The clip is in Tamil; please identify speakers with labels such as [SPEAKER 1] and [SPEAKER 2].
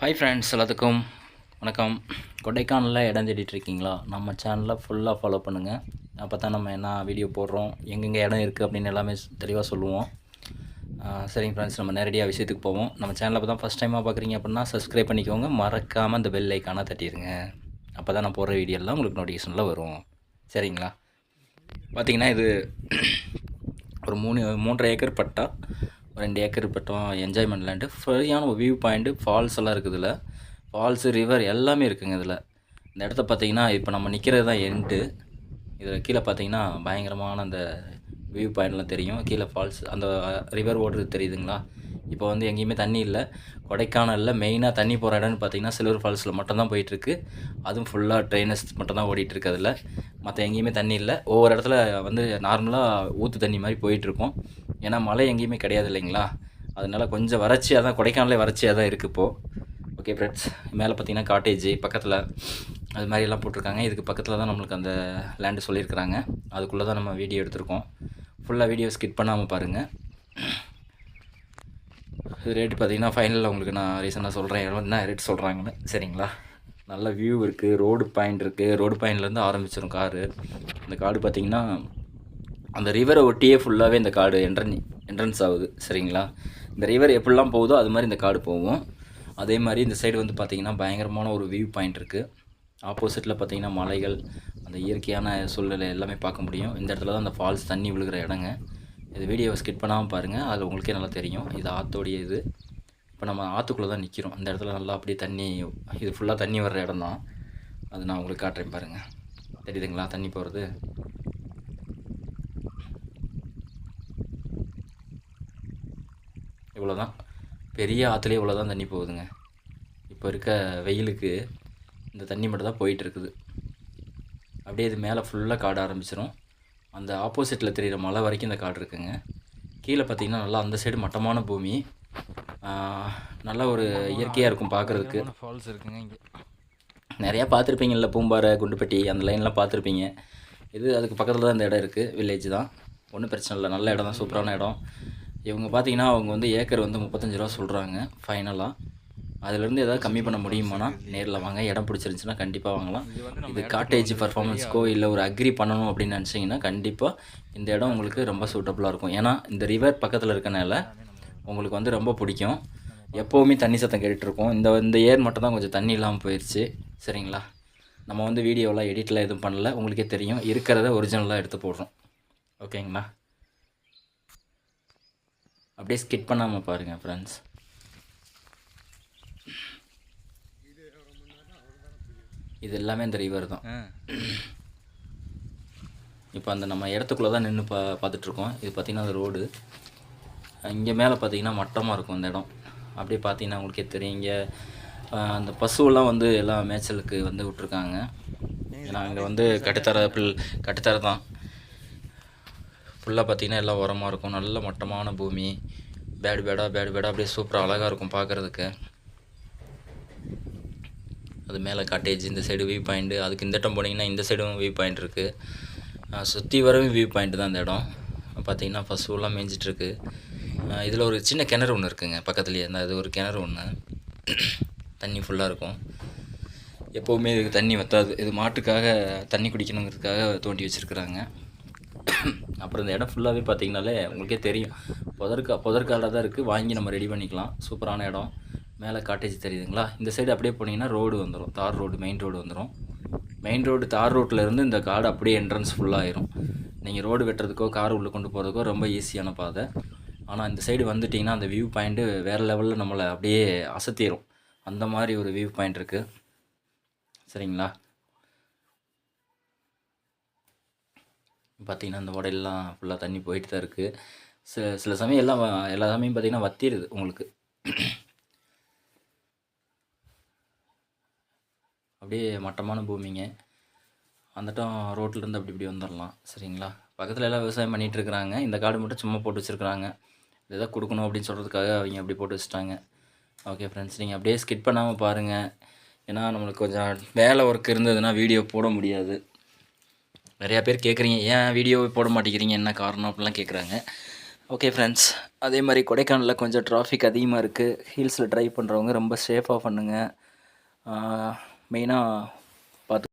[SPEAKER 1] ஹாய் ஃப்ரெண்ட்ஸ் எல்லாத்துக்கும் வணக்கம். கொடைக்கானலில் இடம் தேடிட்டுருக்கீங்களா? நம்ம சேனலில் ஃபுல்லாக ஃபாலோ பண்ணுங்கள் அப்போ தான் நம்ம என்ன வீடியோ போடுறோம் எங்கெங்கே இடம் இருக்குது அப்படின்னு எல்லாமே தெளிவாக சொல்லுவோம். சரிங்க ஃப்ரெண்ட்ஸ் நம்ம நேரடியாக விஷயத்துக்கு போவோம். நம்ம சேனலை இப்போ தான் ஃபஸ்ட் டைமாக பார்க்குறீங்க அப்படின்னா சப்ஸ்கிரைப் பண்ணிக்கோங்க. மறக்காமல் அந்த பெல் ஐக்கானாக தட்டிடுங்க. அப்போ தான் நான் போடுற வீடியோலாம் உங்களுக்கு நோட்டிஃபிகேஷனில் வரும். சரிங்களா? பார்த்தீங்கன்னா இது ஒரு மூணு மூன்றரை ஏக்கர் பட்டா. ரெண்டு ஏக்கர் பட்டம் என்ஜாய்மெண்ட் லேண்டு ஃப்ரீயான ஒரு வியூ பாயிண்ட்டு ஃபால்ஸ் எல்லாம் இருக்குது இதில். ஃபால்ஸு ரிவர் எல்லாமே இருக்குங்க இதில். இந்த இடத்த பார்த்தீங்கன்னா இப்போ நம்ம நிற்கிறது தான் எண்டு இதில் கீழே பார்த்தீங்கன்னா பயங்கரமான அந்த வியூ பாயிண்ட்லாம் தெரியும். கீழே ஃபால்ஸ் அந்த ரிவர் ஓடுறது தெரியுதுங்களா? இப்போ வந்து எங்கேயுமே தண்ணி இல்லை. கொடைக்கானலில் மெயினாக தண்ணி போகிற இடம்னு பார்த்தீங்கன்னா சில்வர் ஃபால்ஸில் மட்டும்தான் போயிட்டுருக்கு. அதுவும் ஃபுல்லாக ட்ரைனஸ் மட்டும் தான் ஓடிட்டுருக்கு அதில். மற்ற எங்கேயுமே தண்ணி இல்லை. ஒவ்வொரு இடத்துல வந்து நார்மலாக ஊற்று தண்ணி மாதிரி போயிட்டுருக்கும். ஏன்னா மழை எங்கேயுமே கிடையாது இல்லைங்களா? அதனால கொஞ்சம் வறட்சியாக தான் கொடைக்கானலே வறட்சியாக தான் இருக்குது இப்போது ஓகே ஃப்ரெண்ட்ஸ் மேலே பார்த்தீங்கன்னா காட்டேஜ் பக்கத்தில் அது மாதிரி எல்லாம் போட்டிருக்காங்க. இதுக்கு பக்கத்தில் தான் நம்மளுக்கு அந்த லேண்டு சொல்லியிருக்கிறாங்க. அதுக்குள்ளே தான் நம்ம வீடியோ எடுத்திருக்கோம். ஃபுல்லாக வீடியோ ஸ்கிப் பண்ணாமல் பாருங்கள் ரேட்டு பார்த்தீங்கன்னா ஃபைனலில் உங்களுக்கு நான் ரீசனாக சொல்கிறேன் என்ன ரேட் சொல்கிறாங்கன்னு சரிங்களா? நல்ல வியூ இருக்குது ரோடு பாயிண்ட் இருக்குது ரோடு பாயிண்ட்லேருந்து ஆரம்பிச்சிடும் காரு இந்த காடு பார்த்தீங்கன்னா அந்த ரிவரை ஒட்டியே ஃபுல்லாகவே இந்த காடு என்ட்ரன் என்ட்ரன்ஸ் ஆகுது. சரிங்களா? இந்த ரிவர் எப்படிலாம் போகுதோ அது மாதிரி இந்த காடு போகும். அதே மாதிரி இந்த சைடு வந்து பார்த்திங்கன்னா பயங்கரமான ஒரு வியூ பாயிண்ட் இருக்குது ஆப்போசிட்டில் பார்த்தீங்கன்னா மலைகள் அந்த இயற்கையான சூழ்நிலை எல்லாமே பார்க்க முடியும். இந்த இடத்துல தான் அந்த ஃபால்ஸ் தண்ணி விழுகிற இடங்க. இது வீடியோவை ஸ்கிட் பண்ணாமல் பாருங்கள் அதில் உங்களுக்கே நல்லா தெரியும். இது ஆத்தோடைய இது. இப்போ நம்ம ஆற்றுக்குள்ளே தான் நிற்கிறோம் இந்த இடத்துல நல்லா அப்படியே தண்ணி இது ஃபுல்லாக தண்ணி வர்ற இடம் தான் அது நான் உங்களுக்கு காட்டுறேன் பாருங்கள் தெரியுதுங்களா? தண்ணி போகிறது இவ்வளோ தான் பெரிய ஆற்றுலேயே இவ்வளோ தான் தண்ணி போகுதுங்க. இப்போ இருக்க வெயிலுக்கு இந்த தண்ணி மட்டும் தான் போயிட்டு இருக்குது. அப்படியே இது மேலே ஃபுல்லாக காட ஆரம்பிச்சிடும் அந்த ஆப்போசிட்டில் தெரிகிற மலை வரைக்கும் இந்த காடு இருக்குங்க. கீழே பார்த்தீங்கன்னா நல்லா அந்த சைடு மட்டமான பூமி. நல்ல ஒரு இயற்கையாக இருக்கும் பார்க்குறதுக்கு
[SPEAKER 2] ஃபால்ஸ் இருக்குங்க இங்கே.
[SPEAKER 1] நிறையா பார்த்துருப்பீங்கல்ல பூம்பாறை குண்டுப்பட்டி அந்த லைன்லாம் பார்த்துருப்பீங்க இது அதுக்கு பக்கத்தில் தான் இந்த இடம் இருக்குது வில்லேஜ் தான். ஒன்றும் பிரச்சனை இல்லை. நல்ல இடம் தான். சூப்பரான இடம். இவங்க பார்த்தீங்கன்னா அவங்க வந்து ஏக்கர் வந்து முப்பத்தஞ்சு ரூபா சொல்கிறாங்க ஃபைனலாக அதுலேருந்து எதாவது கம்மி பண்ண முடியுமானா நேரில் வாங்க. இடம் பிடிச்சிருந்துச்சுன்னா கண்டிப்பாக வாங்கலாம். இது காட்டேஜ் பர்ஃபார்மன்ஸ்க்கோ இல்லை ஒரு அக்ரி பண்ணணும் அப்படின்னு நினச்சிங்கன்னா கண்டிப்பாக இந்த இடம் உங்களுக்கு ரொம்ப சூட்டபுளாக இருக்கும். ஏன்னா இந்த ரிவர் பக்கத்தில் இருக்கனால உங்களுக்கு வந்து ரொம்ப பிடிக்கும். எப்போவுமே தண்ணி சத்தம் கேட்டுட்ருக்கோம் இந்த இந்த ஏர் மட்டும் தான் கொஞ்சம் தண்ணி இல்லாமல் போயிடுச்சு சரிங்களா? நம்ம வந்து வீடியோலாம் எடிட்லாம் எதுவும் பண்ணல. உங்களுக்கே தெரியும். இருக்கிறத ஒரிஜினலாக எடுத்து போடுறோம். ஓகேங்களா அப்படியே ஸ்கிட் பண்ணாமல் பாருங்கள் ஃப்ரெண்ட்ஸ் இது எல்லாமே இந்த ரிவர் தான். இப்போ அந்த நம்ம இடத்துக்குள்ளே தான் நின்று பா பார்த்துட்ருக்கோம். இது பார்த்திங்கன்னா அந்த ரோடு இங்கே மேலே பார்த்தீங்கன்னா மட்டமாக இருக்கும் இந்த இடம். அப்படியே பார்த்தீங்கன்னா உங்களுக்கே தெரியும். இங்கே அந்த பசுவெல்லாம் வந்து எல்லாம் மேய்ச்சலுக்கு வந்து விட்ருக்காங்க ஏன்னா இங்கே வந்து கட்டுத்தர பில் கட்டுத்தர தான் ஃபுல்லாக பார்த்தீங்கன்னா எல்லாம் உரமாக இருக்கும். நல்ல மட்டமான பூமி. பேடு பேடாக பேடு பேடாக அப்படியே சூப்பராக அழகாக இருக்கும் பார்க்குறதுக்கு அது மேலே காட்டேஜ் இந்த சைடு வியூ பாயிண்ட்டு அதுக்கு இந்த இடம் போனீங்கன்னா இந்த சைடும் வியூ பாயிண்ட் இருக்குது சுற்றி வரவும் வியூ பாயிண்ட் தான் இந்த இடம். பார்த்தீங்கன்னா ஃபுல்லாக மேய்ஞ்சிட்ருக்கு இதில் ஒரு சின்ன கிணறு ஒன்று இருக்குங்க பக்கத்துலேயே. அந்த அது ஒரு கிணறு ஒன்று தண்ணி ஃபுல்லாக இருக்கும். எப்போவுமே இதுக்கு தண்ணி வற்றாது இது மாட்டுக்காக தண்ணி குடிக்கணுங்கிறதுக்காக தோண்டி வச்சுருக்குறாங்க. அப்புறம் இந்த இடம் ஃபுல்லாகவே பார்த்தீங்கனாலே உங்களுக்கே தெரியும். புதற்கா புதற்காடாக தான் இருக்குது வாங்கி நம்ம ரெடி பண்ணிக்கலாம். சூப்பரான இடம். மேலே காட்டேஜ் தெரியுதுங்களா? இந்த சைடு அப்படியே போனீங்கன்னா ரோடு வந்துடும் தார் ரோடு மெயின் ரோடு வந்துடும் மெயின் ரோடு தார் ரோட்டில் இருந்து இந்த காடு அப்படியே என்ட்ரன்ஸ் ஃபுல்லாகிடும் நீங்கள் ரோடு வெட்டுறதுக்கோ கார் உள்ளே கொண்டு போகிறதுக்கோ ரொம்ப ஈஸியான பாதை. ஆனால் இந்த சைடு வந்துட்டிங்கன்னா அந்த வியூ பாயிண்ட்டு வேறு லெவலில் நம்மளை அப்படியே அசத்திடும் அந்த மாதிரி ஒரு வியூ பாயிண்ட் இருக்குது சரிங்களா? பார்த்திங்கன்னா அந்த உடையெல்லாம் ஃபுல்லாக தண்ணி போயிட்டு தான் இருக்குது சில சில சமயம் எல்லாம் எல்லா சமயம் பார்த்திங்கன்னா வத்திடுது உங்களுக்கு. அப்படியே மட்டமான பூமிங்க. வந்துட்டோம் ரோட்லேருந்து அப்படி இப்படி வந்துடலாம் சரிங்களா? பக்கத்தில் எல்லாம் விவசாயம் பண்ணிகிட்ருக்குறாங்க இந்த காடு மட்டும் சும்மா போட்டு வச்சுருக்குறாங்க. ஏதோ கொடுக்கணும் அப்படின்னு சொல்கிறதுக்காக அவங்க அப்படி போட்டு வச்சுட்டாங்க. ஓகே ஃப்ரெண்ட்ஸ் நீங்கள் அப்படியே ஸ்கிட் பண்ணாமல் பாருங்கள் ஏன்னா நம்மளுக்கு கொஞ்சம் வேலை ஒர்க் இருந்ததுன்னா வீடியோ போட முடியாது. நிறையா பேர் கேட்குறீங்க ஏன் வீடியோ போட மாட்டேங்கிறீங்க? என்ன காரணம்? அப்படிலாம் கேட்குறாங்க ஓகே ஃப்ரெண்ட்ஸ் அதே மாதிரி கொடைக்கானலில் கொஞ்சம் டிராஃபிக் அதிகமாக இருக்குது ஹீல்ஸில் ட்ரைவ் பண்ணுறவங்க ரொம்ப சேஃபாக பண்ணுங்கள் மெயினாக